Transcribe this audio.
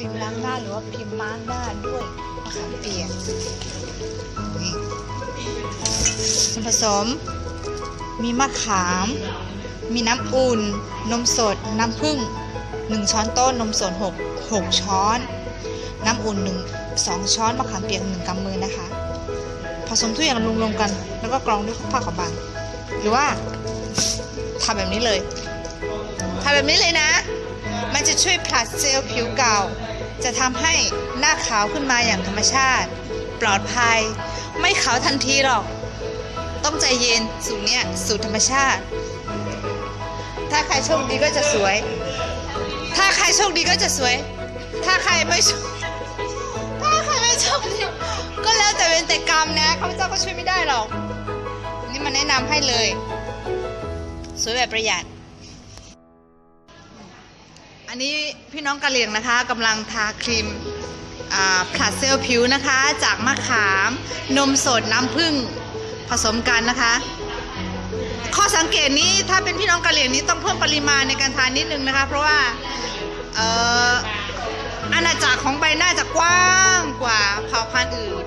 รีมล้างหน้าหรือว่าครีมมาร์กหน้าด้วยมะขามเปียกส่วนผสม มีมะขาม มีน้ำอุ่น นมสด น้ำผึ้ง1ช้อนโต๊ะนมสด6 6ช้อน น้ำอุ่น1 2ช้อนมะขามเปียก1กำมือนะคะ ผสมทุกอย่างรวมๆกัน แล้วก็กรองด้วยผ้าขาวบางหรือว่าทำแบบนี้เลยทำแบบนี้เลยนะ มันจะช่วยผลัดเซลล์ผิวเก่า จะทำให้หน้าขาวขึ้นมาอย่างธรรมชาติ ปลอดภัย ไม่ขาวทันทีหรอก ต้องใจเย็นสูตรเนี้ยสูตรธรรมชาติ ถ้าใครโชคดีก็จะสวย ถ้าใครโชคดีก็จะสวย ถ้าใครไม่โชคถ้าใครไม่โชคดีก็แล้วแต่เป็นแต่กรรมนะข้าพเจ้าก็ช่วยไม่ได้หรอก นี่มาแนะนำให้เลย สวยแบบประหยัด อันนี้พี่น้องกะเหรี่ยงนะคะกำลังทาครีมผลัดเซลล์ผิวนะคะ จากมะขาม นมสดน้ำผึ้งผสมกันนะคะ ข้อสังเกตนี้ถ้าเป็นพี่น้องกะเหรี่ยงนี้ต้องเพิ่มปริมาณในการทานนิดนึงนะคะ เพราะว่าเอ่ออาณาจักรของใบหน้าจะกว้างกว่าเผ่าพันธุ์อื่น